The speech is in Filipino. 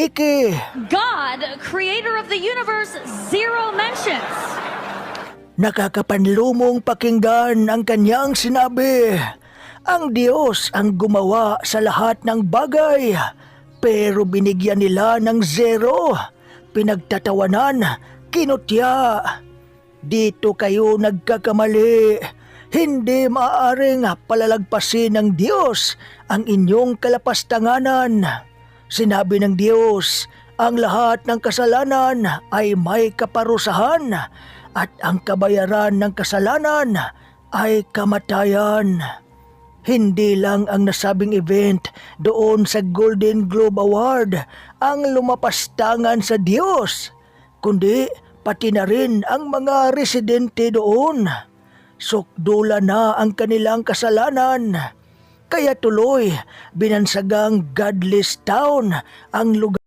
Nikki. God, creator of the universe, zero mentions. Nakakapanlumong pakinggan ang kanyang sinabi. Ang Diyos ang gumawa sa lahat ng bagay, pero binigyan nila ng zero. Pinagtatawanan, kinutya. Dito kayo nagkakamali. Hindi maaaring palalagpasin ng Diyos ang inyong kalapastanganan. Sinabi ng Diyos, ang lahat ng kasalanan ay may kaparusahan at ang kabayaran ng kasalanan ay kamatayan. Hindi lang ang nasabing event doon sa Golden Globe Award ang lumapastangan sa Diyos, kundi pati na rin ang mga residente doon. Sukdula na ang kanilang kasalanan. Kaya tuloy, binansagang godless town ang lugar